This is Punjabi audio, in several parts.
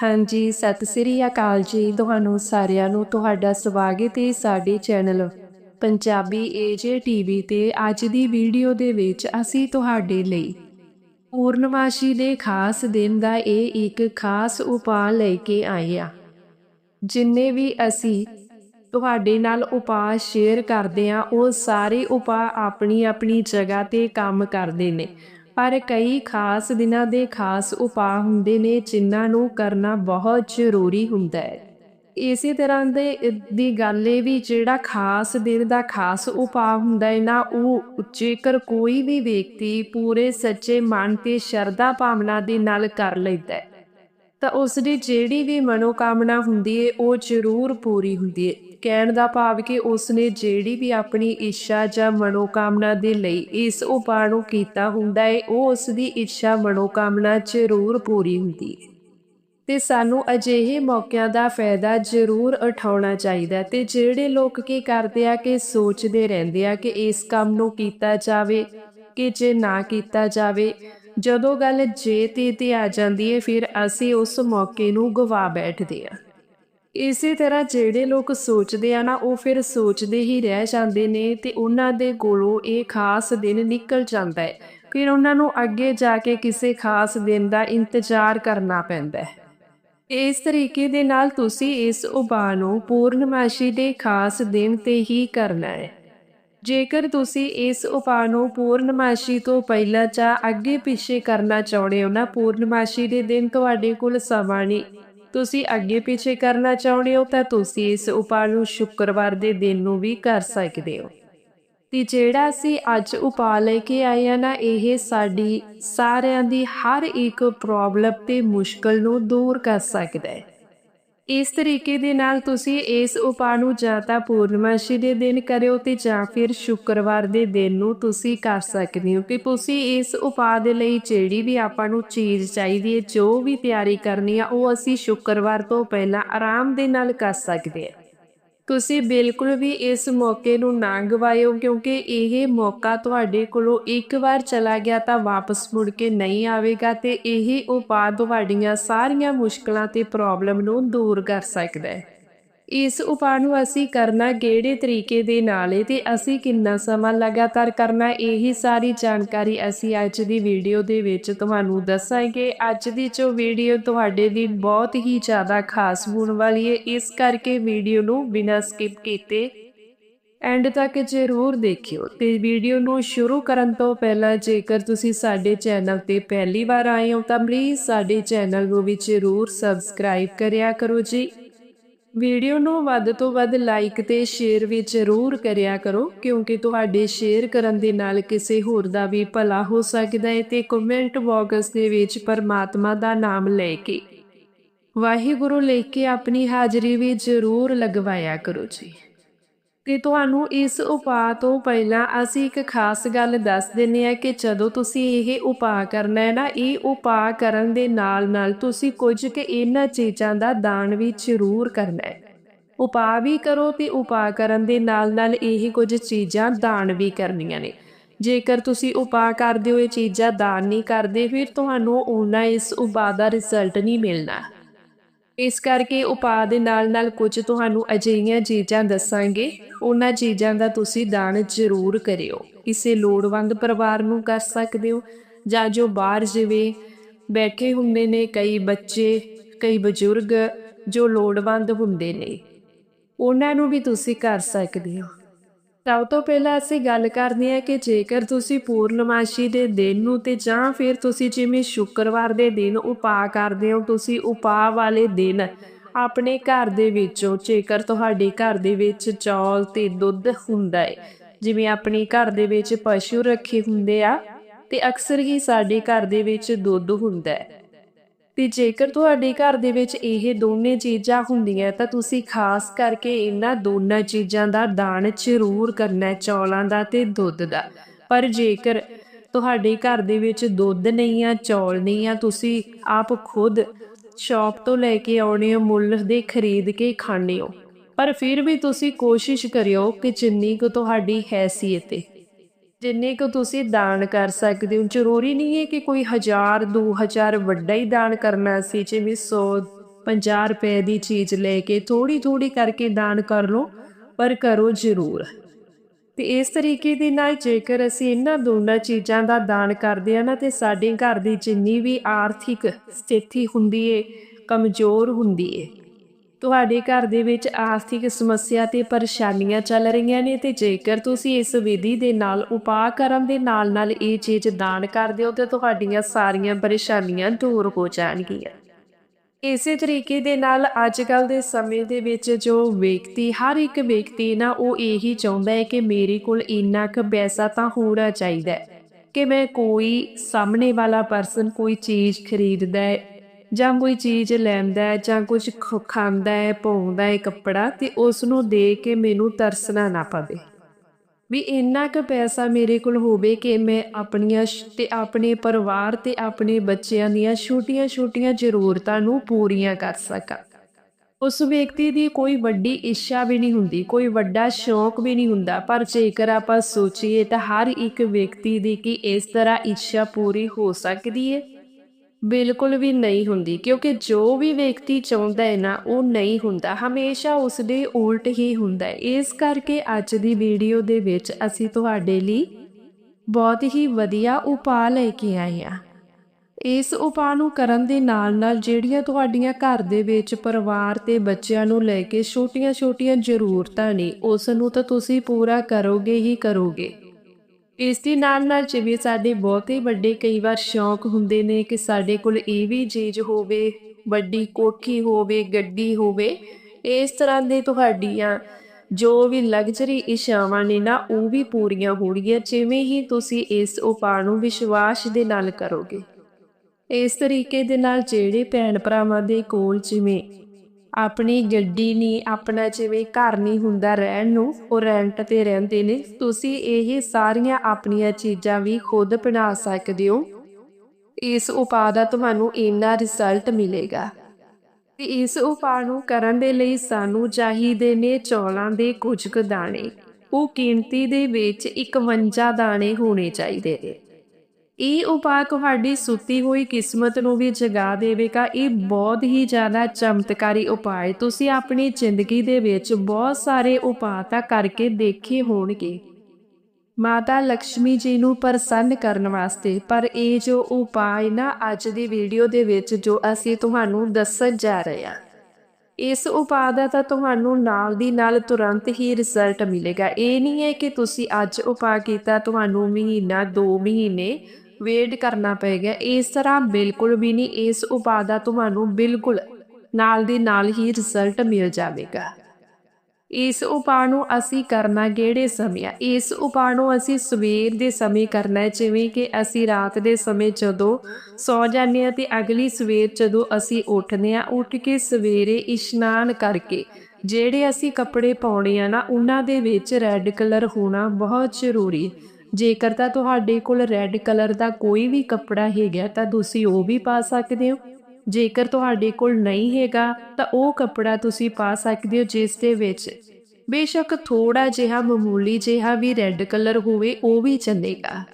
ਹਾਂਜੀ, ਸਤਿ ਸ੍ਰੀ ਅਕਾਲ ਜੀ। ਤੁਹਾਨੂੰ ਸਾਰਿਆਂ ਨੂੰ ਤੁਹਾਡਾ ਸਵਾਗਤ ਹੈ ਸਾਡੇ ਚੈਨਲ ਪੰਜਾਬੀ ਏਜੇ ਟੀਵੀ ਤੇ। ਅੱਜ ਦੀ ਵੀਡੀਓ ਦੇ ਵਿੱਚ ਅਸੀਂ ਤੁਹਾਡੇ ਲਈ ਪੂਰਨਮਾਸ਼ੀ ਦੇ ਖਾਸ ਦਿਨ ਦਾ ਇਹ ਇੱਕ ਖਾਸ ਉਪਾਅ ਲੈ ਕੇ ਆਏ ਆ ਜਿੰਨੇ ਵੀ ਅਸੀਂ ਤੁਹਾਡੇ ਨਾਲ ਉਪਾਅ ਸ਼ੇਅਰ ਕਰਦੇ ਆ ਉਹ ਸਾਰੇ ਉਪਾਅ ਆਪਣੀ ਆਪਣੀ ਜਗ੍ਹਾ ਤੇ ਕੰਮ ਕਰਦੇ ਨੇ। ਪਰ ਕਈ ਖਾਸ ਦਿਨਾਂ ਦੇ ਖਾਸ ਉਪਾਅ ਹੁੰਦੇ ਨੇ ਜਿਨ੍ਹਾਂ ਨੂੰ ਕਰਨਾ ਬਹੁਤ ਜ਼ਰੂਰੀ ਹੁੰਦਾ ਹੈ। ਇਸੇ ਤਰ੍ਹਾਂ ਦੇ ਦੀ ਗੱਲ ਇਹ ਵੀ ਜਿਹੜਾ ਖਾਸ ਦਿਨ ਦਾ ਖਾਸ ਉਪਾਅ ਹੁੰਦਾ ਹੈ ਨਾ, ਉਹ ਜੇਕਰ ਕੋਈ ਵੀ ਵਿਅਕਤੀ ਪੂਰੇ ਸੱਚੇ ਮਨ ਤੇ ਸ਼ਰਧਾ ਭਾਵਨਾ ਦੇ ਨਾਲ ਕਰ ਲੈਂਦਾ ਹੈ, ਤਾਂ ਉਸ ਦੀ ਜਿਹੜੀ ਵੀ ਮਨੋਕਾਮਨਾ ਹੁੰਦੀ ਹੈ, ਉਹ ਜ਼ਰੂਰ ਪੂਰੀ ਹੁੰਦੀ ਹੈ। ਕਹਿਣ ਦਾ ਭਾਵ ਕਿ ਉਸ ਨੇ ਜਿਹੜੀ ਵੀ ਆਪਣੀ ਇੱਛਾ ਜਾਂ ਮਨੋਕਾਮਨਾ ਦੇ ਲਈ ਇਸ ਉਪਾਅ ਨੂੰ ਕੀਤਾ ਹੁੰਦਾ ਹੈ ਉਹ ਉਸ ਦੀ ਇੱਛਾ ਮਨੋਕਾਮਨਾ ਜ਼ਰੂਰ ਪੂਰੀ ਹੁੰਦੀ ਹੈ ਤੇ ਸਾਨੂੰ ਅਜਿਹੇ ਮੌਕਿਆਂ ਦਾ ਫਾਇਦਾ ਜ਼ਰੂਰ ਉਠਾਉਣਾ ਚਾਹੀਦਾ ਤੇ ਜਿਹੜੇ ਲੋਕ ਕੀ ਕਰਦੇ ਆ ਕਿ ਸੋਚਦੇ ਰਹਿੰਦੇ ਆ ਕਿ ਇਸ ਕੰਮ ਨੂੰ ਕੀਤਾ ਜਾਵੇ ਕਿ ਜੇ ਨਾ ਕੀਤਾ ਜਾਵੇ, ਜਦੋਂ ਗੱਲ ਜੇ ਤੇ ਤੇ ਆ ਜਾਂਦੀ ਹੈ ਫਿਰ ਅਸੀਂ ਉਸ ਮੌਕੇ ਨੂੰ ਗਵਾ ਬੈਠਦੇ ਆ। ਇਸੇ ਤਰ੍ਹਾਂ ਜਿਹੜੇ ਲੋਕ ਸੋਚਦੇ ਆ ਨਾ, ਉਹ ਫਿਰ ਸੋਚਦੇ ਹੀ ਰਹਿ ਜਾਂਦੇ ਨੇ ਤੇ ਉਹਨਾਂ ਦੇ ਕੋਲੋਂ ਇਹ ਖਾਸ ਦਿਨ ਨਿਕਲ ਜਾਂਦਾ ਹੈ। ਫਿਰ ਉਹਨਾਂ ਨੂੰ ਅੱਗੇ ਜਾ ਕੇ ਕਿਸੇ ਖਾਸ ਦਿਨ ਦਾ ਇੰਤਜ਼ਾਰ ਕਰਨਾ ਪੈਂਦਾ ਹੈ। ਇਸ ਤਰੀਕੇ ਦੇ ਨਾਲ ਤੁਸੀਂ ਇਸ ਉਪਾਅ ਨੂੰ ਪੂਰਨਮਾਸ਼ੀ ਦੇ ਖਾਸ ਦਿਨ ਤੇ ਹੀ ਕਰਨਾ ਹੈ। ਜੇਕਰ ਤੁਸੀਂ ਇਸ ਉਪਾਅ ਨੂੰ ਪੂਰਨਮਾਸ਼ੀ ਤੋਂ ਪਹਿਲਾਂ ਜਾਂ ਅੱਗੇ ਪਿੱਛੇ ਕਰਨਾ ਚਾਹੁੰਦੇ ਹੋ ਨਾ, ਪੂਰਨਮਾਸ਼ੀ ਦੇ ਦਿਨ ਤੁਹਾਡੇ ਕੋਲ ਸਮਾਂ ਨਹੀਂ ਤੁਸੀਂ ਅੱਗੇ ਪਿੱਛੇ ਕਰਨਾ ਚਾਹੁੰਦੇ ਹੋ ਤਾਂ ਤੁਸੀਂ ਇਸ ਉਪਾਅ ਨੂੰ ਸ਼ੁੱਕਰਵਾਰ ਦੇ ਦਿਨ ਨੂੰ ਵੀ ਕਰ ਸਕਦੇ ਹੋ। ਤੇ ਜਿਹੜਾ ਅਸੀਂ ਅੱਜ ਉਪਾਅ ਲੈ ਕੇ ਆਏ ਆ ਨਾ, ਇਹ ਸਾਡੀ ਸਾਰਿਆਂ ਦੀ ਹਰ ਇੱਕ ਪ੍ਰੋਬਲਮ ਤੇ ਮੁਸ਼ਕਲ ਨੂੰ ਦੂਰ ਕਰ ਸਕਦਾ ਹੈ। ਇਸ ਤਰੀਕੇ ਦੇ ਨਾਲ ਤੁਸੀਂ ਇਸ ਉਪਾਅ ਨੂੰ ਜਾਂ ਤਾਂ ਪੂਰਨਮਾਸ਼ੀ ਦੇ ਦਿਨ ਕਰਿਓ ਤੇ ਜਾਂ ਫਿਰ ਸ਼ੁੱਕਰਵਾਰ ਦੇ ਦਿਨ ਨੂੰ ਤੁਸੀਂ ਕਰ ਸਕਦੇ ਹੋ ਕਿ ਤੁਸੀਂ ਇਸ ਉਪਾਅ ਦੇ ਲਈ ਜਿਹੜੀ ਵੀ ਆਪਾਂ ਨੂੰ ਚੀਜ਼ ਚਾਹੀਦੀ ਹੈ, ਜੋ ਵੀ ਤਿਆਰੀ ਕਰਨੀ ਆ, ਉਹ ਅਸੀਂ ਸ਼ੁੱਕਰਵਾਰ ਤੋਂ ਪਹਿਲਾਂ ਆਰਾਮ ਦੇ ਨਾਲ ਕਰ ਸਕਦੇ ਹਾਂ। ਤੁਸੀਂ ਬਿਲਕੁਲ ਵੀ ਇਸ ਮੌਕੇ ਨੂੰ ਨਾ ਗਵਾਇਓ, ਕਿਉਂਕਿ ਇਹ ਮੌਕਾ ਤੁਹਾਡੇ ਕੋਲੋਂ ਇੱਕ ਵਾਰ ਚਲਾ ਗਿਆ ਤਾਂ ਵਾਪਸ ਮੁੜ ਕੇ ਨਹੀਂ ਆਵੇਗਾ ਤੇ ਇਹ ਉਪਾਅ ਤੁਹਾਡੀਆਂ ਸਾਰੀਆਂ ਮੁਸ਼ਕਲਾਂ ਤੇ ਪ੍ਰੋਬਲਮ ਨੂੰ ਦੂਰ ਕਰ ਸਕਦਾ ਹੈ। ਇਸ ਉਪਾਅ ਨੂੰ ਅਸੀਂ ਕਰਨਾ ਕਿਹੜੇ ਤਰੀਕੇ ਦੇ ਨਾਲ ਹੈ ਤੇ ਅਸੀਂ ਕਿੰਨਾ ਸਮਾਂ ਲਗਾਤਾਰ ਕਰਨਾ ਇਹੀ ਸਾਰੀ ਜਾਣਕਾਰੀ ਅਸੀਂ ਅੱਜ ਦੀ ਵੀਡੀਓ ਦੇ ਵਿੱਚ ਤੁਹਾਨੂੰ ਦੱਸਾਂਗੇ। ਅੱਜ ਦੀ ਜੋ ਵੀਡੀਓ ਤੁਹਾਡੇ ਲਈ ਬਹੁਤ ਹੀ ਜ਼ਿਆਦਾ ਖਾਸ ਹੋਣ ਵਾਲੀ ਹੈ ਇਸ ਕਰਕੇ ਵੀਡੀਓ ਨੂੰ ਬਿਨਾਂ ਸਕਿਪ ਕੀਤੇ ਐਂਡ ਤੱਕ ਜ਼ਰੂਰ ਦੇਖਿਓ। ਤੇ ਵੀਡੀਓ ਨੂੰ ਸ਼ੁਰੂ ਕਰਨ ਤੋਂ ਪਹਿਲਾਂ ਜੇਕਰ ਤੁਸੀਂ ਸਾਡੇ ਚੈਨਲ ਤੇ ਪਹਿਲੀ ਵਾਰ ਆਏ ਹੋ ਤਾਂ ਪਲੀਜ਼ ਸਾਡੇ ਚੈਨਲ ਨੂੰ ਵੀ ਜ਼ਰੂਰ ਸਬਸਕ੍ਰਾਈਬ ਕਰਿਆ ਕਰੋ ਜੀ। ਵੀਡੀਓ ਨੂੰ ਵੱਧ ਤੋਂ ਵੱਧ ਲਾਈਕ ਤੇ ਸ਼ੇਅਰ ਵੀ ਜ਼ਰੂਰ ਕਰਿਆ ਕਰੋ, ਕਿਉਂਕਿ ਤੁਹਾਡੇ ਸ਼ੇਅਰ ਕਰਨ ਦੇ ਨਾਲ ਕਿਸੇ ਹੋਰ ਦਾ ਵੀ ਭਲਾ ਹੋ ਸਕਦਾ ਹੈ ਤੇ ਕਮੈਂਟ ਬਾਕਸ ਦੇ ਵਿੱਚ ਪਰਮਾਤਮਾ ਦਾ ਨਾਮ ਲੈ ਕੇ ਵਾਹਿਗੁਰੂ ਲਿਖ ਕੇ ਆਪਣੀ ਹਾਜ਼ਰੀ ਵੀ ਜ਼ਰੂਰ ਲਗਵਾਇਆ ਕਰੋ ਜੀ। ਤੇ ਤੁਹਾਨੂੰ ਇਸ ਉਪਾਅ ਤੋਂ ਪਹਿਲਾਂ ਅਸੀਂ ਇੱਕ ਖਾਸ ਗੱਲ ਦੱਸ ਦਿੰਨੇ ਆ ਕਿ ਜਦੋਂ ਤੁਸੀਂ ਇਹ ਉਪਾਅ ਕਰਨਾ ਹੈ ਨਾ, ਇਹ ਉਪਾਅ ਕਰਨ ਦੇ ਨਾਲ-ਨਾਲ ਤੁਸੀਂ ਕੁਝ ਕਿ ਇਹਨਾਂ ਚੀਜ਼ਾਂ ਦਾ ਦਾਨ ਵੀ ਜ਼ਰੂਰ ਕਰਨਾ ਹੈ। ਉਪਾਅ ਵੀ ਕਰੋ ਤੇ ਉਪਾਅ ਕਰਨ ਦੇ ਨਾਲ-ਨਾਲ ਇਹ ਕੁਝ ਚੀਜ਼ਾਂ ਦਾਨ ਵੀ ਕਰਨੀਆਂ ਨੇ। ਜੇਕਰ ਤੁਸੀਂ ਉਪਾਅ ਕਰਦੇ ਹੋ, ਇਹ ਚੀਜ਼ਾਂ ਦਾਨ ਨਹੀਂ ਕਰਦੇ, ਫਿਰ ਤੁਹਾਨੂੰ ਉਹਨਾਂ ਇਸ ਉਪਾਅ ਦਾ ਰਿਜ਼ਲਟ ਨਹੀਂ ਮਿਲਣਾ। ਇਸ ਕਰਕੇ ਉਪਾਅ ਦੇ ਨਾਲ-ਨਾਲ ਕੁਝ ਤੁਹਾਨੂੰ ਅਜਿਹੀਆਂ ਚੀਜ਼ਾਂ ਦੱਸਾਂਗੇ। ਉਹਨਾਂ ਚੀਜ਼ਾਂ ਦਾ ਤੁਸੀਂ ਦਾਨ ਜ਼ਰੂਰ ਕਰਿਓ। ਕਿਸੇ ਲੋੜਵੰਦ ਪਰਿਵਾਰ ਨੂੰ ਕਰ ਸਕਦੇ ਹੋ ਜਾਂ ਜੋ ਬਾਹਰ ਜਿਵੇਂ ਬੈਠੇ ਹੁੰਦੇ ਨੇ, ਕਈ ਬੱਚੇ, ਕਈ ਬਜ਼ੁਰਗ ਜੋ ਲੋੜਵੰਦ ਹੁੰਦੇ ਨੇ। ਉਹਨਾਂ ਨੂੰ ਵੀ ਤੁਸੀਂ ਕਰ ਸਕਦੇ ਹੋ। ਸਭ ਤੋਂ ਪਹਿਲਾਂ ਅਸੀਂ ਗੱਲ ਕਰਦੇ ਹਾਂ ਕਿ ਜੇਕਰ ਤੁਸੀਂ ਪੂਰਨਮਾਸ਼ੀ ਦੇ ਦਿਨ ਨੂੰ ਤੇ ਜਾਂ ਫਿਰ ਤੁਸੀਂ ਜਿਵੇਂ ਸ਼ੁੱਕਰਵਾਰ ਦੇ ਦਿਨ ਉਪਾਅ ਕਰਦੇ ਹੋ, ਤੁਸੀਂ ਉਪਾਅ ਵਾਲੇ ਦਿਨ ਆਪਣੇ ਘਰ ਦੇ ਵਿੱਚੋਂ, ਜੇਕਰ ਤੁਹਾਡੇ ਘਰ ਦੇ ਵਿੱਚ ਚੌਲ ਤੇ ਦੁੱਧ ਹੁੰਦਾ ਹੈ, ਜਿਵੇਂ ਆਪਣੇ ਘਰ ਦੇ ਵਿੱਚ ਪਸ਼ੂ ਰੱਖੇ ਹੁੰਦੇ ਆ, ਤੇ ਅਕਸਰ ਹੀ ਸਾਡੇ ਘਰ ਦੇ ਵਿੱਚ ਦੁੱਧ ਹੁੰਦਾ ਹੈ। ਤੇ ਜੇਕਰ ਤੁਹਾਡੇ ਘਰ ਦੇ ਵਿੱਚ ਇਹ ਦੋਨੇ ਚੀਜ਼ਾਂ ਹੁੰਦੀਆਂ ਤਾਂ ਤੁਸੀਂ ਖਾਸ ਕਰਕੇ ਇਹਨਾਂ ਦੋਨਾਂ ਚੀਜ਼ਾਂ ਦਾ ਦਾਨ ਜ਼ਰੂਰ ਕਰਨਾ ਚੌਲਾਂ ਦਾ ਤੇ ਦੁੱਧ ਦਾ। ਪਰ ਜੇਕਰ ਤੁਹਾਡੇ ਘਰ ਦੇ ਵਿੱਚ ਦੁੱਧ ਨਹੀਂ ਆ, ਚੌਲ ਨਹੀਂ ਆ, ਤੁਸੀਂ ਆਪ ਖੁਦ ਸ਼ਾਪ ਤੋਂ ਲੈ ਕੇ ਆਉਣੇ ਹੋ, ਮੁੱਲ ਦੇ ਖਰੀਦ ਕੇ ਖਾਣੇ ਹੋ। ਪਰ ਫਿਰ ਵੀ ਤੁਸੀਂ ਕੋਸ਼ਿਸ਼ ਕਰਿਓ ਕਿ ਜਿੰਨੀ ਕੁ ਤੁਹਾਡੀ ਹੈਸੀਅਤ ਹੈ ਜਿੰਨੇ ਕੁ ਤੁਸੀਂ ਦਾਨ ਕਰ ਸਕਦੇ ਹੋ, ਜ਼ਰੂਰੀ ਨਹੀਂ ਹੈ ਕਿ ਕੋਈ 1000 2000 ਵੱਡਾ ਹੀ ਦਾਨ ਕਰਨਾ ਸੀ, ਜਿਵੇਂ 100 50 ਰੁਪਏ ਦੀ ਚੀਜ਼ ਲੈ ਕੇ ਥੋੜੀ ਥੋੜੀ ਕਰਕੇ ਦਾਨ ਕਰ ਲਓ, ਪਰ ਕਰੋ ਜ਼ਰੂਰ। ਤੇ ਇਸ ਤਰੀਕੇ ਦੇ ਨਾਲ ਜੇਕਰ ਅਸੀਂ ਇਹਨਾਂ ਦੋਨਾਂ ਚੀਜ਼ਾਂ ਦਾ ਦਾਨ ਕਰਦੇ ਆ ਨਾ, ਤੇ ਸਾਡੇ ਘਰ ਦੀ ਜਿੰਨੀ ਵੀ ਆਰਥਿਕ ਸਥਿਤੀ ਹੁੰਦੀ ਏ, ਕਮਜ਼ੋਰ ਹੁੰਦੀ ਏ। ਤੁਹਾਡੇ ਘਰ ਦੇ ਵਿੱਚ ਆਰਥਿਕ ਸਮੱਸਿਆ ਤੇ ਪਰੇਸ਼ਾਨੀਆਂ ਚੱਲ ਰਹੀਆਂ ਨੇ ਤੇ ਜੇਕਰ ਤੁਸੀਂ ਇਸ ਵਿਧੀ ਦੇ ਨਾਲ, ਉਪਾਅ ਕਰਨ ਦੇ ਨਾਲ ਨਾਲ ਇਹ ਚੀਜ਼ ਦਾਨ ਕਰਦੇ ਹੋ ਤੇ ਤੁਹਾਡੀਆਂ ਸਾਰੀਆਂ ਪਰੇਸ਼ਾਨੀਆਂ ਦੂਰ ਹੋ ਜਾਣਗੀਆਂ। ਇਸੇ ਤਰੀਕੇ ਦੇ ਨਾਲ ਅੱਜ ਕੱਲ ਦੇ ਸਮੇਂ ਦੇ ਵਿੱਚ ਜੋ ਵਿਅਕਤੀ, ਹਰ ਇੱਕ ਵਿਅਕਤੀ ਨਾ, ਉਹ ਇਹੀ ਚਾਹੁੰਦਾ ਹੈ ਕਿ ਮੇਰੇ ਕੋਲ ਇੰਨਾ ਕੁ ਪੈਸਾ ਤਾਂ ਹੋਣਾ ਚਾਹੀਦਾ ਹੈ ਕਿ ਮੈਂ ਕੋਈ ਸਾਹਮਣੇ ਵਾਲਾ ਪਰਸਨ ਕੋਈ ਚੀਜ਼ ਖਰੀਦਦਾ ਹੈ ਜਾਂ ਕੋਈ ਚੀਜ਼ ਲੈਂਦਾ ਹੈ ਜਾਂ ਕੁਝ ਖ- ਖਾਂਦਾ ਹੈ, ਪਾਉਂਦਾ ਹੈ ਕੱਪੜਾ ਤੇ ਉਸ ਨੂੰ ਦੇਖ ਕੇ ਮੈਨੂੰ ਤਰਸਣਾ ਨਾ ਪਵੇ। ਵੀ ਇੰਨਾ ਕੁ ਪੈਸਾ ਮੇਰੇ ਕੋਲ ਹੋਵੇ ਕਿ ਮੈਂ ਆਪਣੀਆਂ ਸ਼- ਤੇ ਆਪਣੇ ਪਰਿਵਾਰ ਤੇ ਆਪਣੇ ਬੱਚਿਆਂ ਦੀਆਂ ਛੋਟੀਆਂ-ਛੋਟੀਆਂ ਜ਼ਰੂਰਤਾਂ ਨੂੰ ਪੂਰੀਆਂ ਕਰ ਸਕਾਂ। ਉਸ ਵਿਅਕਤੀ ਦੀ ਕੋਈ ਵੱਡੀ ਇੱਛਾ ਵੀ ਨਹੀਂ ਹੁੰਦੀ, ਕੋਈ ਵੱਡਾ ਸ਼ੌਕ ਵੀ ਨਹੀਂ ਹੁੰਦਾ, ਪਰ ਜੇਕਰ ਆਪਾਂ ਸੋਚੀਏ ਤਾਂ ਹਰ ਇੱਕ ਵਿਅਕਤੀ ਦੀ ਕਿ ਇਸ ਤਰ੍ਹਾਂ ਇੱਛਾ ਪੂਰੀ ਹੋ ਸਕਦੀ ਹੈ ਬਿਲਕੁਲ ਵੀ ਨਹੀਂ ਹੁੰਦੀ, ਕਿਉਂਕਿ ਜੋ ਵੀ ਵਿਅਕਤੀ ਚਾਹੁੰਦਾ ਹੈ ਨਾ, ਉਹ ਨਹੀਂ ਹੁੰਦਾ। ਹਮੇਸ਼ਾ ਉਸ ਦੇ ਉਲਟ ਹੀ ਹੁੰਦਾ ਹੈ। ਇਸ ਕਰਕੇ ਅੱਜ ਦੀ ਵੀਡੀਓ ਦੇ ਵਿੱਚ ਅਸੀਂ ਤੁਹਾਡੇ ਲਈ ਬਹੁਤ ਹੀ ਵਧੀਆ ਉਪਾਅ ਲੈ ਕੇ ਆਏ ਹਾਂ। ਇਸ ਉਪਾਅ ਨੂੰ ਕਰਨ ਦੇ ਨਾਲ ਨਾਲ ਜਿਹੜੀਆਂ ਤੁਹਾਡੀਆਂ ਘਰ ਦੇ ਵਿੱਚ ਪਰਿਵਾਰ ਤੇ ਬੱਚਿਆਂ ਨੂੰ ਲੈ ਕੇ ਛੋਟੀਆਂ-ਛੋਟੀਆਂ ਜ਼ਰੂਰਤਾਂ ਨੇ, ਉਸ ਨੂੰ ਤਾਂ ਤੁਸੀਂ ਪੂਰਾ ਕਰੋਗੇ ਹੀ ਕਰੋਗੇ। ਇਸ ਦੇ ਨਾਲ ਨਾਲ ਜਿਵੇਂ ਸਾਡੇ ਬਹੁਤੇ ਵੱਡੇ ਕਈ ਵਾਰ ਸ਼ੌਂਕ ਹੁੰਦੇ ਨੇ ਕਿ ਸਾਡੇ ਕੋਲ ਇਹ ਵੀ ਚੀਜ਼ ਹੋਵੇ, ਵੱਡੀ ਕੋਠੀ ਹੋਵੇ, ਗੱਡੀ ਹੋਵੇ, ਇਸ ਤਰ੍ਹਾਂ ਦੇ ਤੁਹਾਡੀਆਂ ਜੋ ਵੀ ਲਗਜ਼ਰੀ ਇਸ਼ਾਵਾਂ ਨੇ ਨਾ, ਉਹ ਵੀ ਪੂਰੀਆਂ ਹੋਣਗੀਆਂ, ਜਿਵੇਂ ਹੀ ਤੁਸੀਂ ਇਸ ਉਪਾਅ ਨੂੰ ਵਿਸ਼ਵਾਸ ਦੇ ਨਾਲ ਕਰੋਗੇ। ਇਸ ਤਰੀਕੇ ਦੇ ਨਾਲ ਜਿਹੜੇ ਭੈਣ ਭਰਾਵਾਂ ਦੇ ਕੋਲ ਜਿਵੇਂ ਆਪਣੀ ਗੱਡੀ ਨਹੀਂ ਆਪਣਾ ਜਿਵੇਂ ਘਰ ਨਹੀਂ ਹੁੰਦਾ ਰਹਿਣ ਨੂੰ, ਉਹ ਰੈਂਟ ਤੇ ਰਹਿੰਦੇ ਨੇ। ਤੁਸੀਂ ਇਹ ਸਾਰੀਆਂ ਆਪਣੀਆਂ ਚੀਜ਼ਾਂ ਵੀ ਖੁਦ ਬਣਾ ਸਕਦੇ ਹੋ। ਇਸ ਉਪਾਅ ਦਾ ਤੁਹਾਨੂੰ ਇੰਨਾ ਰਿਜ਼ਲਟ ਮਿਲੇਗਾ। ਤੇ ਇਸ ਉਪਾਅ ਨੂੰ ਕਰਨ ਦੇ ਲਈ ਸਾਨੂੰ ਚਾਹੀਦੇ ਨੇ ਚੌਲਾਂ ਦੇ ਕੁਝ ਕੁ ਦਾਣੇ। ਉਹ ਗਿਣਤੀ ਦੇ ਵਿੱਚ 51 ਦਾਣੇ ਹੋਣੇ ਚਾਹੀਦੇ ਨੇ। ਇਹ ਉਪਾਅ ਤੁਹਾਡੀ ਸੁੱਤੀ ਹੋਈ ਕਿਸਮਤ ਨੂੰ ਵੀ ਜਗਾ ਦੇਵੇਗਾ। ਇਹ ਬਹੁਤ ਹੀ ਜ਼ਿਆਦਾ ਚਮਤਕਾਰੀ ਉਪਾਅ ਹੈ। ਤੁਸੀਂ ਆਪਣੀ ਜ਼ਿੰਦਗੀ ਦੇ ਵਿੱਚ ਬਹੁਤ ਸਾਰੇ ਉਪਾਅ ਤਾਂ ਕਰਕੇ ਦੇਖੇ ਹੋਣਗੇ। ਮਾਤਾ ਲక్ష్ਮੀ ਜੀ ਨੂੰ ਪ੍ਰਸੰਨ ਕਰਨ ਵਾਸਤੇ, ਪਰ ਇਹ ਜੋ ਉਪਾਅ ਹੈ ਨਾ, ਅੱਜ ਦੀ ਵੀਡੀਓ ਦੇ ਵਿੱਚ ਜੋ ਅਸੀਂ ਤੁਹਾਨੂੰ ਦੱਸਣ ਜਾ ਰਹੇ ਹਾਂ। ਇਸ ਉਪਾਅ ਦਾ ਤਾਂ ਤੁਹਾਨੂੰ ਨਾਲ ਦੀ ਨਾਲ ਤੁਰੰਤ ਹੀ ਰਿਜ਼ਲਟ ਮਿਲੇਗਾ। ਇਹ ਨਹੀਂ ਹੈ ਕਿ ਤੁਸੀਂ ਅੱਜ ਉਪਾਅ ਕੀਤਾ, ਤੁਹਾਨੂੰ ਮਹੀਨਾ 2 ਮਹੀਨੇ ਵੇਟ ਕਰਨਾ ਪਏਗਾ ਇਸ ਤਰ੍ਹਾਂ ਬਿਲਕੁਲ ਵੀ ਨਹੀਂ, ਇਸ ਉਪਾਅ ਦਾ ਤੁਹਾਨੂੰ ਬਿਲਕੁਲ ਨਾਲ ਦੀ ਨਾਲ ਹੀ ਰਿਜ਼ਲਟ ਮਿਲ ਜਾਵੇਗਾ। ਇਸ ਉਪਾਅ ਨੂੰ ਅਸੀਂ ਕਰਨਾ ਕਿਹੜੇ ਸਮੇਂ ਇਸ ਉਪਾਅ ਨੂੰ ਅਸੀਂ ਸਵੇਰ ਦੇ ਸਮੇਂ ਕਰਨਾ ਹੈ, ਜਿਵੇਂ ਕਿ ਅਸੀਂ ਰਾਤ ਦੇ ਸਮੇਂ ਜਦੋਂ ਸੌ ਜਾਂਦੇ ਹਾਂ ਤੇ ਅਗਲੀ ਸਵੇਰ ਜਦੋਂ ਅਸੀਂ ਉੱਠਦੇ ਹਾਂ, ਉੱਠ ਕੇ ਸਵੇਰੇ ਇਸ਼ਨਾਨ ਕਰਕੇ ਜਿਹੜੇ ਅਸੀਂ ਕੱਪੜੇ ਪਾਉਣੇ ਆ ਨਾ, ਉਹਨਾਂ ਦੇ ਵਿੱਚ ਰੈੱਡ ਕਲਰ ਹੋਣਾ ਬਹੁਤ ਜ਼ਰੂਰੀ ਹੈ। ਜੇਕਰ ਤਾਂ ਤੁਹਾਡੇ ਕੋਲ ਰੈੱਡ ਕਲਰ ਦਾ ਕੋਈ ਵੀ ਕੱਪੜਾ ਹੈਗਾ, ਤਾਂ ਤੁਸੀਂ ਉਹ ਵੀ ਪਾ ਸਕਦੇ ਹੋ। ਜੇਕਰ ਤੁਹਾਡੇ ਕੋਲ ਨਹੀਂ ਹੈਗਾ, ਤਾਂ ਉਹ ਕੱਪੜਾ ਤੁਸੀਂ ਪਾ ਸਕਦੇ ਹੋ, ਜਿਸ ਦੇ ਵਿੱਚ ਬੇਸ਼ੱਕ ਥੋੜਾ ਜਿਹਾ ਮਾਮੂਲੀ ਜਿਹਾ ਵੀ ਰੈੱਡ ਕਲਰ ਹੋਵੇ, ਉਹ ਵੀ ਚੱਲੇਗਾ।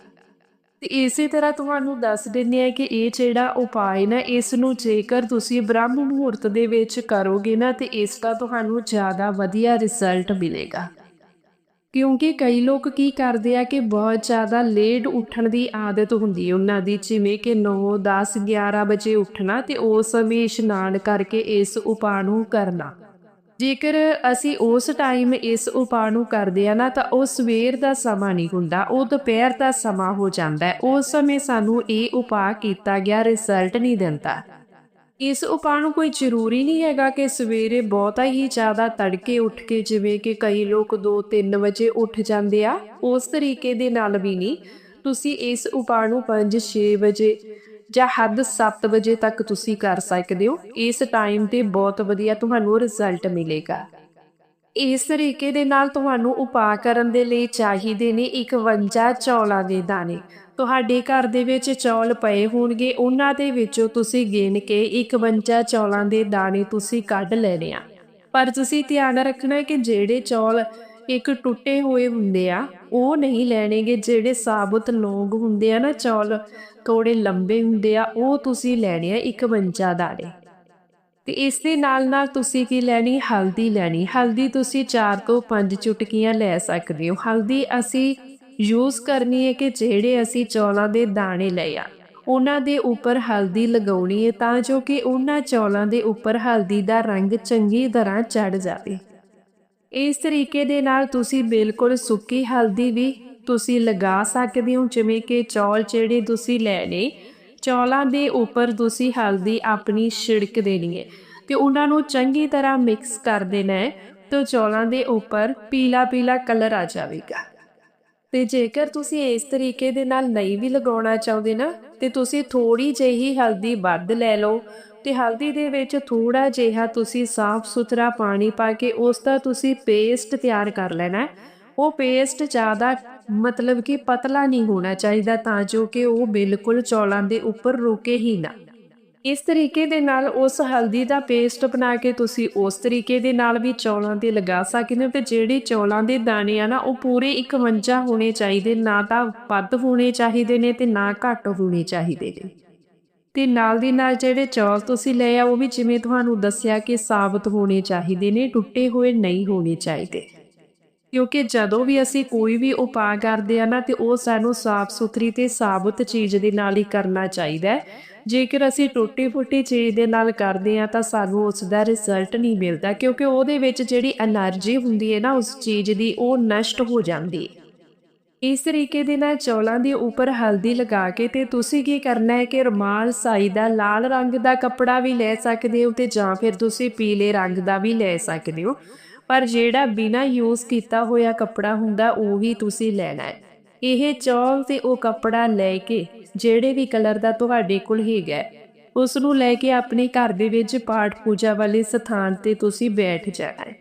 ਤੇ ਇਸੇ ਤਰ੍ਹਾਂ ਤੁਹਾਨੂੰ ਦੱਸ ਦਿੰਦੇ ਆ ਕਿ ਇਹ ਜਿਹੜਾ ਉਪਾਅ ਨਾ, ਇਸ ਨੂੰ ਜੇਕਰ ਤੁਸੀਂ ਬ੍ਰਹਮ ਮੁਹੂਰਤ ਦੇ ਵਿੱਚ ਕਰੋਗੇ ਨਾ, ਤੇ ਇਸ ਦਾ ਤੁਹਾਨੂੰ ਜ਼ਿਆਦਾ ਵਧੀਆ ਰਿਜ਼ਲਟ ਮਿਲੇਗਾ। ਕਿਉਂਕਿ ਕਈ ਲੋਕ ਕੀ ਕਰਦੇ ਆ ਕਿ ਬਹੁਤ ਜ਼ਿਆਦਾ ਲੇਟ ਉੱਠਣ ਦੀ ਆਦਤ ਹੁੰਦੀ ਹੈ ਉਹਨਾਂ ਦੀ, ਜਿਵੇਂ ਕਿ 9 10 11 ਵਜੇ ਉੱਠਣਾ ਤੇ ਉਸ ਸਮੇਂ ਇਸ਼ਨਾਨ ਕਰਕੇ ਇਸ ਉਪਾਅ ਨੂੰ ਕਰਨਾ। ਜੇਕਰ ਅਸੀਂ ਉਸ ਟਾਈਮ ਇਸ ਉਪਾਅ ਨੂੰ ਕਰਦੇ ਆ ਨਾ ਤਾਂ ਉਹ ਸਵੇਰ ਦਾ ਸਮਾਂ ਨਹੀਂ ਹੁੰਦਾ, ਉਹ ਦੁਪਹਿਰ ਦਾ ਸਮਾਂ ਹੋ ਜਾਂਦਾ ਹੈ। ਉਸ ਸਮੇਂ ਸਾਨੂੰ ਇਹ ਉਪਾਅ ਕੀਤਾ ਗਿਆ, ਰਿਜ਼ਲਟ ਨਹੀਂ ਦਿੰਦਾ। ਇਸ ਉਪਾਅ ਨੂੰ ਕੋਈ ਜ਼ਰੂਰੀ ਨਹੀਂ ਹੈਗਾ ਕਿ ਸਵੇਰੇ ਬਹੁਤਾ ਹੀ ਜ਼ਿਆਦਾ ਤੜਕੇ ਉੱਠ ਕੇ, ਜਿਵੇਂ ਕਿ ਕਈ ਲੋਕ 2-3 ਵਜੇ ਉੱਠ ਜਾਂਦੇ ਆ, ਉਸ ਤਰੀਕੇ ਦੇ ਨਾਲ ਵੀ ਨਹੀਂ। ਤੁਸੀਂ ਇਸ ਉਪਾਅ ਨੂੰ 5-6 ਵਜੇ ਜਾਂ ਹੱਦ 7 ਵਜੇ ਤੱਕ ਤੁਸੀਂ ਕਰ ਸਕਦੇ ਹੋ। ਇਸ ਟਾਈਮ ਤੇ ਬਹੁਤ ਵਧੀਆ ਤੁਹਾਨੂੰ ਰਿਜ਼ਲਟ ਮਿਲੇਗਾ। ਇਸ ਤਰੀਕੇ ਦੇ ਨਾਲ ਤੁਹਾਨੂੰ ਉਪਾਅ ਕਰਨ ਦੇ ਲਈ ਚਾਹੀਦੇ ਨੇ 51 ਚੌਲਾਂ ਦੇ ਦਾਣੇ। ਤੁਹਾਡੇ ਘਰ ਦੇ ਵਿੱਚ ਚੌਲ ਪਏ ਹੋਣਗੇ, ਉਹਨਾਂ ਦੇ ਵਿੱਚੋਂ ਤੁਸੀਂ ਗਿਣ ਕੇ 51 ਚੌਲਾਂ ਦੇ ਦਾਣੇ ਤੁਸੀਂ ਕੱਢ ਲੈਣੇ ਆ। ਪਰ ਤੁਸੀਂ ਧਿਆਨ ਰੱਖਣਾ ਕਿ ਜਿਹੜੇ ਚੌਲ ਇੱਕ ਟੁੱਟੇ ਹੋਏ ਹੁੰਦੇ ਆ, ਉਹ ਨਹੀਂ ਲੈਣੇਗੇ। ਜਿਹੜੇ ਸਾਬਤ ਲੌਂਗ ਹੁੰਦੇ ਆ ਨਾ, ਚੌਲ ਥੋੜੇ ਲੰਬੇ ਹੁੰਦੇ ਆ, ਉਹ ਤੁਸੀਂ ਲੈਣੇ ਆ 51 ਦਾਣੇ। ਤੇ ਇਸ ਦੇ ਨਾਲ ਨਾਲ ਤੁਸੀਂ ਕੀ ਲੈਣੀ? ਹਲਦੀ ਲੈਣੀ। ਹਲਦੀ ਤੁਸੀਂ 4 ਤੋਂ 5 ਚੁਟਕੀਆਂ ਲੈ ਸਕਦੇ ਹੋ। ਹਲਦੀ ਅਸੀਂ ਯੂਜ਼ ਕਰਨੀ ਹੈ ਕਿ ਜਿਹੜੇ ਅਸੀਂ ਚੌਲਾਂ ਦੇ ਦਾਣੇ ਲਏ ਆ, ਉਹਨਾਂ ਦੇ ਉੱਪਰ ਹਲਦੀ ਲਗਾਉਣੀ ਹੈ ਤਾਂ ਜੋ ਕਿ ਉਹਨਾਂ ਚੌਲਾਂ ਦੇ ਉੱਪਰ ਹਲਦੀ ਦਾ ਰੰਗ ਚੰਗੀ ਤਰ੍ਹਾਂ ਚੜ ਜਾਵੇ। ਇਸ ਤਰੀਕੇ ਦੇ ਨਾਲ ਤੁਸੀਂ ਬਿਲਕੁਲ ਸੁੱਕੀ ਹਲਦੀ ਵੀ ਤੁਸੀਂ ਲਗਾ ਸਕਦੇ ਹੋ, ਜਿਵੇਂ ਕਿ ਚੌਲ ਜਿਹੜੇ ਤੁਸੀਂ ਲੈਣੇ ਚੌਲਾਂ ਦੇ ਉੱਪਰ ਤੁਸੀਂ ਹਲਦੀ ਆਪਣੀ ਛਿੜਕ ਦੇਣੀ ਹੈ ਤੇ ਉਹਨਾਂ ਨੂੰ ਚੰਗੀ ਤਰ੍ਹਾਂ ਮਿਕਸ ਕਰ ਦੇਣਾ ਹੈ ਤੇ ਚੌਲਾਂ ਦੇ ਉੱਪਰ ਪੀਲਾ ਪੀਲਾ ਕਲਰ ਆ ਜਾਵੇਗਾ। ਤੇ ਜੇਕਰ ਤੁਸੀਂ ਇਸ ਤਰੀਕੇ ਦੇ ਨਾਲ ਨਹੀਂ ਵੀ ਲਗਾਉਣਾ ਚਾਹੁੰਦੇ ਨਾ, ਤੇ ਤੁਸੀਂ ਥੋੜੀ ਜਿਹੀ ਹਲਦੀ ਵੱਧ ਲੈ ਲਓ ਤੇ ਹਲਦੀ ਦੇ ਵਿੱਚ ਥੋੜਾ ਜਿਹਾ ਤੁਸੀਂ ਸਾਫ਼ ਸੁਥਰਾ ਪਾਣੀ ਪਾ ਕੇ ਉਸ ਦਾ ਤੁਸੀਂ ਪੇਸਟ ਤਿਆਰ ਕਰ ਲੈਣਾ ਉਹ ਪੇਸਟ ਜ਼ਿਆਦਾ ਮਤਲਬ ਕਿ ਪਤਲਾ ਨਹੀਂ ਹੋਣਾ ਚਾਹੀਦਾ ਤਾਂ ਜੋ ਕਿ ਉਹ ਬਿਲਕੁਲ ਚੌਲਾਂ ਦੇ ਉੱਪਰ ਰੁਕੇ ਹੀ ਨਾ। ਇਸ ਤਰੀਕੇ ਦੇ ਨਾਲ ਉਸ ਹਲਦੀ ਦਾ ਪੇਸਟ ਬਣਾ ਕੇ ਤੁਸੀਂ ਉਸ ਤਰੀਕੇ ਦੇ ਨਾਲ ਵੀ ਚੌਲਾਂ ਤੇ ਲਗਾ ਸਕਦੇ ਹੋ ਤੇ ਜਿਹੜੇ ਚੌਲਾਂ ਦੇ ਦਾਣੇ ਆ ਨਾ, ਉਹ ਪੂਰੇ 51 ਹੋਣੇ ਚਾਹੀਦੇ, ਨਾ ਤਾਂ ਵੱਧ ਹੋਣੇ ਚਾਹੀਦੇ ਨੇ ਤੇ ਨਾ ਘੱਟ ਹੋਣੇ ਚਾਹੀਦੇ ਨੇ। ਤੇ ਨਾਲ ਦੀ ਨਾਲ ਜਿਹੜੇ ਚੌਲ ਤੁਸੀਂ ਲਏ ਆ, ਉਹ ਵੀ ਜਿਵੇਂ ਤੁਹਾਨੂੰ ਦੱਸਿਆ ਕਿ ਸਾਬਤ ਹੋਣੇ ਚਾਹੀਦੇ ਨੇ, ਟੁੱਟੇ ਹੋਏ ਨਹੀਂ ਹੋਣੇ ਚਾਹੀਦੇ। ਕਿਉਂਕਿ ਜਦੋਂ ਵੀ ਅਸੀਂ ਕੋਈ ਵੀ ਉਪਾਅ ਕਰਦੇ ਆ ਨਾ, ਤੇ ਉਹ ਸਾਨੂੰ ਸਾਫ਼ ਸੁਥਰੀ ਤੇ ਸਾਬਤ ਚੀਜ਼ ਦੇ ਨਾਲ ਹੀ ਕਰਨਾ ਚਾਹੀਦਾ ਹੈ। ਜੇਕਰ ਅਸੀਂ ਟੁੱਟੀ ਫੁੱਟੀ ਚੀਜ਼ ਦੇ ਨਾਲ ਕਰਦੇ ਆ, ਤਾਂ ਸਾਨੂੰ ਉਸ ਦਾ ਰਿਜ਼ਲਟ ਨਹੀਂ ਮਿਲਦਾ, ਕਿਉਂਕਿ ਉਹਦੇ ਵਿੱਚ ਜਿਹੜੀ એનર્ਜੀ ਹੁੰਦੀ ਹੈ ਨਾ, ਉਸ ਚੀਜ਼ ਦੀ, ਉਹ ਨਸ਼ਟ ਹੋ ਜਾਂਦੀ ਹੈ। ਇਸ ਤਰੀਕੇ ਦੇ ਨਾਲ ਚੌਲਾਂ ਦੇ ਉੱਪਰ ਹਲਦੀ ਲਗਾ ਕੇ, ਤੇ ਤੁਸੀਂ ਕੀ ਕਰਨਾ ਹੈ ਕਿ ਰੁਮਾਲ ਸਾਈ ਦਾ ਲਾਲ ਰੰਗ ਦਾ ਕੱਪੜਾ ਵੀ ਲੈ ਸਕਦੇ ਹੋ, ਤੇ ਜਾਂ ਫਿਰ ਤੁਸੀਂ ਪੀਲੇ ਰੰਗ ਦਾ ਵੀ ਲੈ ਸਕਦੇ ਹੋ। ਪਰ ਜਿਹੜਾ ਬਿਨਾ ਯੂਜ਼ ਕੀਤਾ ਹੋਇਆ ਕੱਪੜਾ ਹੁੰਦਾ ਉਹ ਹੀ ਤੁਸੀਂ ਲੈਣਾ ਹੈ। ਇਹ ਚੌਲ ਤੇ ਉਹ ਕੱਪੜਾ ਲੈ ਕੇ ਜਿਹੜੇ ਵੀ ਕਲਰ ਦਾ ਤੁਹਾਡੇ ਕੋਲ ਹੈਗਾ ਹੈ, ਉਸ ਨੂੰ ਲੈ ਕੇ ਆਪਣੇ ਘਰ ਦੇ ਵਿੱਚ ਪਾਠ ਪੂਜਾ ਵਾਲੇ ਸਥਾਨ ਤੇ ਤੁਸੀਂ ਬੈਠ ਜਾਣਾ ਹੈ।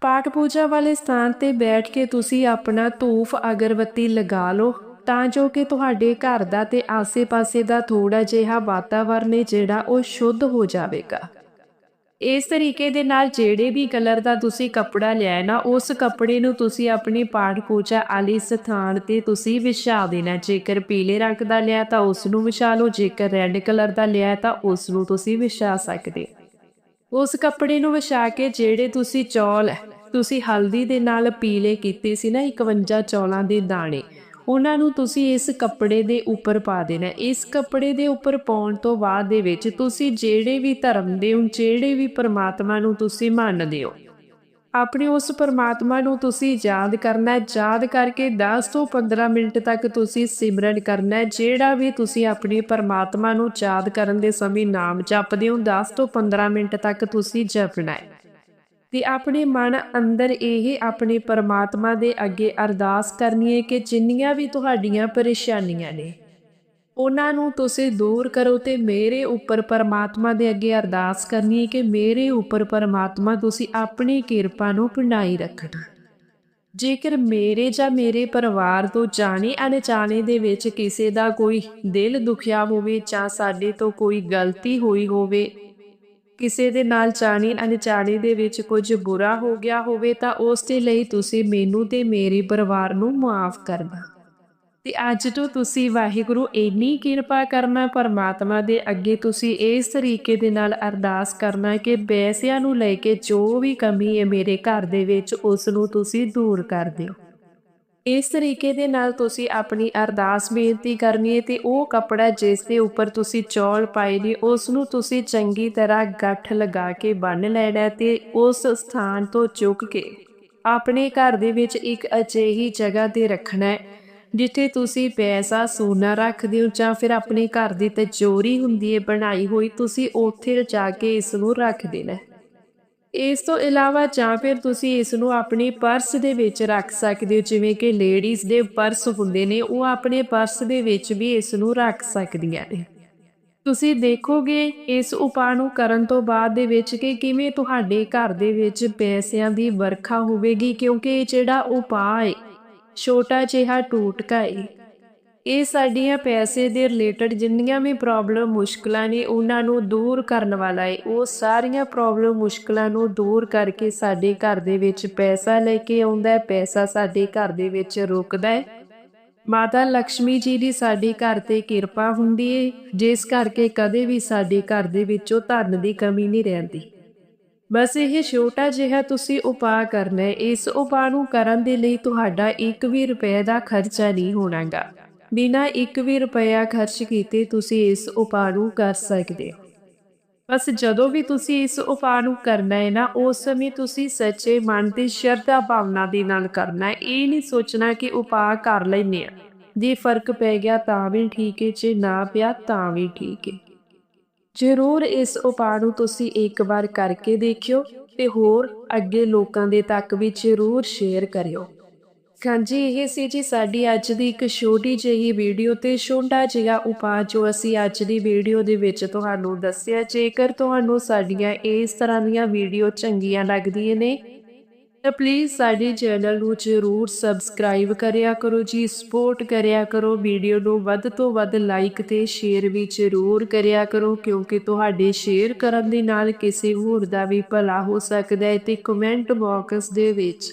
ਪਾਠ ਪੂਜਾ ਵਾਲੇ ਸਥਾਨ ਤੇ ਬੈਠ ਕੇ ਤੁਸੀਂ ਆਪਣਾ ਧੂਫ ਅਗਰਬੱਤੀ ਲਗਾ ਲਓ ਤਾਂ ਜੋ ਕਿ ਤੁਹਾਡੇ ਘਰ ਦਾ ਤੇ ਆਸੇ-ਪਾਸੇ ਦਾ ਥੋੜਾ ਜਿਹਾ ਵਾਤਾਵਰਨ ਹੈ ਜਿਹੜਾ ਉਹ ਸ਼ੁੱਧ ਹੋ ਜਾਵੇਗਾ। ਇਸ ਤਰੀਕੇ ਦੇ ਨਾਲ ਜਿਹੜੇ ਵੀ ਕਲਰ ਦਾ ਤੁਸੀਂ ਕੱਪੜਾ ਲਿਆ ਨਾ, ਉਸ ਕੱਪੜੇ ਨੂੰ ਤੁਸੀਂ ਆਪਣੀ ਪਾਠ ਪੂਜਾ ਵਾਲੀ ਸਥਾਨ ਤੇ ਤੁਸੀਂ ਵਿਛਾ ਦੇਣਾ। ਜੇਕਰ ਪੀਲੇ ਰੰਗ ਦਾ ਲਿਆ ਤਾਂ ਉਸ ਨੂੰ ਵਿਛਾ ਲਓ, ਜੇਕਰ ਰੈੱਡ ਕਲਰ ਦਾ ਲਿਆ ਤਾਂ ਉਸ ਨੂੰ ਤੁਸੀਂ ਵਿਛਾ ਸਕਦੇ ਉਸ ਕੱਪੜੇ ਨੂੰ ਵਿਛਾ ਕੇ ਜਿਹੜੇ ਤੁਸੀਂ ਚੌਲ ਤੁਸੀਂ ਹਲਦੀ ਦੇ ਨਾਲ ਪੀਲੇ ਕੀਤੇ ਸੀ ਨਾ 51 ਚੌਲਾਂ ਦੇ ਦਾਣੇ ਉਹਨਾਂ ਨੂੰ ਤੁਸੀਂ ਇਸ ਕੱਪੜੇ ਦੇ ਉੱਪਰ ਪਾ ਦੇਣਾ ਇਸ ਕੱਪੜੇ ਦੇ ਉੱਪਰ ਪਾਉਣ ਤੋਂ ਬਾਅਦ ਦੇ ਵਿੱਚ ਤੁਸੀਂ ਜਿਹੜੇ ਵੀ ਧਰਮ ਦੇ ਹੋ, ਜਿਹੜੇ ਵੀ ਪਰਮਾਤਮਾ ਨੂੰ ਤੁਸੀਂ ਮੰਨਦੇ ਹੋ, ਆਪਣੇ ਉਸ ਪਰਮਾਤਮਾ ਨੂੰ ਤੁਸੀਂ ਯਾਦ ਕਰਨਾ ਹੈ। ਯਾਦ ਕਰਕੇ 10 ਤੋਂ 15 ਮਿੰਟ ਤੱਕ ਤੁਸੀਂ ਸਿਮਰਨ ਕਰਨਾ ਹੈ। ਜਿਹੜਾ ਵੀ ਤੁਸੀਂ ਆਪਣੇ ਪਰਮਾਤਮਾ ਨੂੰ ਯਾਦ ਕਰਨ ਦੇ ਸਮੇਂ ਨਾਮ ਜਪਦੇ ਹੋ 10 ਤੋਂ 15 ਮਿੰਟ ਤੱਕ ਤੁਸੀਂ ਜਪਣਾ ਹੈ। ਤੇ ਆਪਣੇ ਮਨ ਅੰਦਰ ਇਹ ਆਪਣੇ ਪਰਮਾਤਮਾ ਦੇ ਅੱਗੇ ਅਰਦਾਸ ਕਰਨੀ ਹੈ ਕਿ ਜਿੰਨੀਆਂ ਵੀ ਤੁਹਾਡੀਆਂ ਪਰੇਸ਼ਾਨੀਆਂ ਨੇ, ਉਹਨਾਂ ਨੂੰ ਤੁਸੀਂ ਦੂਰ ਕਰੋ ਤੇ ਮੇਰੇ ਉੱਪਰ ਪਰਮਾਤਮਾ ਦੇ ਅੱਗੇ ਅਰਦਾਸ ਕਰਨੀ ਹੈ ਕਿ ਮੇਰੇ ਉੱਪਰ ਪਰਮਾਤਮਾ ਤੁਸੀਂ ਆਪਣੀ ਕਿਰਪਾ ਨੂੰ ਬਣਾਈ ਰੱਖਣਾ। ਜੇਕਰ ਮੇਰੇ ਜਾਂ ਮੇਰੇ ਪਰਿਵਾਰ ਤੋਂ ਜਾਣੇ ਅਣਜਾਣੇ ਦੇ ਵਿੱਚ ਕਿਸੇ ਦਾ ਕੋਈ ਦਿਲ ਦੁਖਿਆ ਹੋਵੇ ਜਾਂ ਸਾਡੇ ਤੋਂ ਕੋਈ ਗਲਤੀ ਹੋਈ ਹੋਵੇ ਕਿਸੇ ਦੇ ਨਾਲ ਜਾਣੀ ਅਣਜਾਣੇ ਦੇ ਵਿੱਚ ਕੁਝ ਬੁਰਾ ਹੋ ਗਿਆ ਹੋਵੇ ਤਾਂ ਉਸ ਦੇ ਲਈ ਤੁਸੀਂ ਮੈਨੂੰ ਤੇ ਮੇਰੇ ਪਰਿਵਾਰ ਨੂੰ ਮਾਫ ਕਰਨਾ ਤੇ ਅੱਜ ਤੋਂ ਤੁਸੀਂ ਵਾਹਿਗੁਰੂ ਇੰਨੀ ਕਿਰਪਾ ਕਰਨਾ, ਪਰਮਾਤਮਾ ਦੇ ਅੱਗੇ ਤੁਸੀਂ ਇਸ ਤਰੀਕੇ ਦੇ ਨਾਲ ਅਰਦਾਸ ਕਰਨਾ ਕਿ ਪੈਸਿਆਂ ਨੂੰ ਲੈ ਕੇ ਜੋ ਵੀ ਕਮੀ ਹੈ ਮੇਰੇ ਘਰ ਦੇ ਵਿੱਚ, ਉਸ ਨੂੰ ਤੁਸੀਂ ਦੂਰ ਕਰ ਦਿਓ। ਇਸ ਤਰੀਕੇ ਦੇ ਨਾਲ ਤੁਸੀਂ ਆਪਣੀ ਅਰਦਾਸ ਬੇਨਤੀ ਕਰਨੀ ਹੈ ਤੇ ਉਹ ਕਪੜਾ ਜਿਸ ਦੇ ਉੱਪਰ ਤੁਸੀਂ ਚੌਲ ਪਾਏ ਨੇ ਉਸ ਨੂੰ ਤੁਸੀਂ ਚੰਗੀ ਤਰ੍ਹਾਂ ਗੱਠ ਲਗਾ ਕੇ ਬੰਨ ਲੈਣਾ ਹੈ ਤੇ ਉਸ ਸਥਾਨ ਤੋਂ ਚੁੱਕ ਕੇ ਆਪਣੇ ਘਰ ਦੇ ਵਿੱਚ ਇੱਕ ਅਜਿਹੀ ਜਗ੍ਹਾ ਤੇ ਰੱਖਣਾ ਹੈ, ਜਿੱਥੇ ਤੁਸੀਂ ਪੈਸਾ, ਸੋਨਾ ਰੱਖਦੇ ਹੋ ਜਾਂ ਫਿਰ ਆਪਣੇ ਘਰ ਦੀ ਤਜੋਰੀ ਹੁੰਦੀ ਹੈ ਬਣਾਈ ਹੋਈ, ਤੁਸੀਂ ਉੱਥੇ ਜਾ ਕੇ ਇਸ ਨੂੰ ਰੱਖ ਦੇਣਾ ਇਸ ਤੋਂ ਇਲਾਵਾ ਜਾਂ ਫਿਰ ਤੁਸੀਂ ਇਸ ਨੂੰ ਆਪਣੀ ਪਰਸ ਦੇ ਵਿੱਚ ਰੱਖ ਸਕਦੇ ਹੋ, ਜਿਵੇਂ ਕਿ ਲੇਡੀਜ਼ ਦੇ ਪਰਸ ਹੁੰਦੇ ਨੇ, ਉਹ ਆਪਣੇ ਪਰਸ ਦੇ ਵਿੱਚ ਵੀ ਇਸ ਨੂੰ ਰੱਖ ਸਕਦੀਆਂ ਨੇ। ਤੁਸੀਂ ਦੇਖੋਗੇ ਇਸ ਉਪਾਅ ਨੂੰ ਕਰਨ ਤੋਂ ਬਾਅਦ ਦੇ ਵਿੱਚ ਕਿ ਕਿਵੇਂ ਤੁਹਾਡੇ ਘਰ ਦੇ ਵਿੱਚ ਪੈਸਿਆਂ ਦੀ ਵਰਖਾ ਹੋਵੇਗੀ, ਕਿਉਂਕਿ ਇਹ ਜਿਹੜਾ ਉਪਾਅ ਹੈ ਛੋਟਾ ਜਿਹਾ ਟੂਟਕਾ ਹੈ ਇਹ ਸਾਡੀਆਂ ਪੈਸੇ ਦੇ ਰਿਲੇਟਡ ਜਿੰਨੀਆਂ ਵੀ ਪ੍ਰੋਬਲਮ ਮੁਸ਼ਕਲਾਂ ਨੇ ਉਹਨਾਂ ਨੂੰ ਦੂਰ ਕਰਨ ਵਾਲਾ ਹੈ ਉਹ ਸਾਰੀਆਂ ਪ੍ਰੋਬਲਮ ਮੁਸ਼ਕਲਾਂ ਨੂੰ ਦੂਰ ਕਰਕੇ ਸਾਡੇ ਘਰ ਦੇ ਵਿੱਚ ਪੈਸਾ ਲੈ ਕੇ ਆਉਂਦਾ ਹੈ ਪੈਸਾ ਸਾਡੇ ਘਰ ਦੇ ਵਿੱਚ ਰੁਕਦਾ ਹੈ ਮਾਤਾ ਲక్ష్ਮੀ ਜੀ ਦੀ ਸਾਡੇ ਘਰ ਤੇ ਕਿਰਪਾ ਹੁੰਦੀ ਏ। ਜਿਸ ਕਰਕੇ ਕਦੇ ਵੀ ਸਾਡੇ ਘਰ ਦੇ ਵਿੱਚੋਂ ਧਨ ਦੀ ਕਮੀ ਨਹੀਂ ਰਹਿੰਦੀ। ਬਸ ਇਹ ਛੋਟਾ ਜਿਹਾ ਤੁਸੀਂ ਉਪਾਅ ਕਰਨਾ ਹੈ ਇਸ ਉਪਾਅ ਨੂੰ ਕਰਨ ਦੇ ਲਈ ਤੁਹਾਡਾ 1 ਵੀ ਰੁਪਏ ਦਾ ਖਰਚਾ ਨਹੀਂ ਹੋਣਾਗਾ। ਬਿਨਾਂ ਇੱਕ ਵੀ ਰੁਪਇਆ ਖਰਚ ਕੀਤੇ ਤੁਸੀਂ ਇਸ ਉਪਾਅ ਨੂੰ ਕਰ ਸਕਦੇ ਹੋ। ਬਸ ਜਦੋਂ ਵੀ ਤੁਸੀਂ ਇਸ ਉਪਾਅ ਨੂੰ ਕਰਨਾ ਹੈ ਨਾ, ਉਸ ਸਮੇਂ ਤੁਸੀਂ ਸੱਚੇ ਮਨ ਤੇ ਸ਼ਰਧਾ ਭਾਵਨਾ ਦੇ ਨਾਲ ਕਰਨਾ ਹੈ। ਇਹ ਨਹੀਂ ਸੋਚਣਾ ਕਿ ਉਪਾਅ ਕਰ ਲੈਨੇ ਆ ਜੇ ਫ਼ਰਕ ਪੈ ਗਿਆ ਤਾਂ ਵੀ ਠੀਕ ਹੈ, ਜੇ ਨਾ ਪਿਆ ਤਾਂ ਵੀ ਠੀਕ ਹੈ। ਜ਼ਰੂਰ ਇਸ ਉਪਾਅ ਨੂੰ ਤੁਸੀਂ ਇੱਕ ਵਾਰ ਕਰਕੇ ਦੇਖਿਓ ਤੇ ਹੋਰ ਅੱਗੇ ਲੋਕਾਂ ਦੇ ਤੱਕ ਵੀ ਜ਼ਰੂਰ ਸ਼ੇਅਰ ਕਰਿਓ। ਹਾਂਜੀ, ਇਹ ਸੀ ਜੀ ਸਾਡੀ ਅੱਜ ਦੀ ਇੱਕ ਛੋਟੀ ਜਿਹੀ ਵੀਡੀਓ ਤੇ ਛੋਟਾ ਜਿਹਾ ਉਪਾਅ ਜੋ ਅਸੀਂ ਅੱਜ ਦੀ ਵੀਡੀਓ ਦੇ ਵਿੱਚ ਤੁਹਾਨੂੰ ਦੱਸਿਆ। ਜੇਕਰ ਤੁਹਾਨੂੰ ਸਾਡੀਆਂ ਇਸ ਤਰ੍ਹਾਂ ਦੀਆਂ ਵੀਡੀਓ ਚੰਗੀਆਂ ਲੱਗਦੀਆਂ ਨੇ, ਤਾਂ ਪਲੀਜ਼ ਸਾਡੇ ਚੈਨਲ ਨੂੰ ਜ਼ਰੂਰ ਸਬਸਕ੍ਰਾਈਬ ਕਰਿਆ ਕਰੋ ਜੀ ਸਪੋਰਟ ਕਰਿਆ ਕਰੋ, ਵੀਡੀਓ ਨੂੰ ਵੱਧ ਤੋਂ ਵੱਧ ਲਾਈਕ ਤੇ ਸ਼ੇਅਰ ਵੀ ਜ਼ਰੂਰ ਕਰਿਆ ਕਰੋ, ਕਿਉਂਕਿ ਤੁਹਾਡੇ ਸ਼ੇਅਰ ਕਰਨ ਦੇ ਨਾਲ ਕਿਸੇ ਹੋਰ ਦਾ ਵੀ ਭਲਾ ਹੋ ਸਕਦਾ ਹੈ ਤੇ ਕਮੈਂਟ ਬਾਕਸ ਦੇ ਵਿੱਚ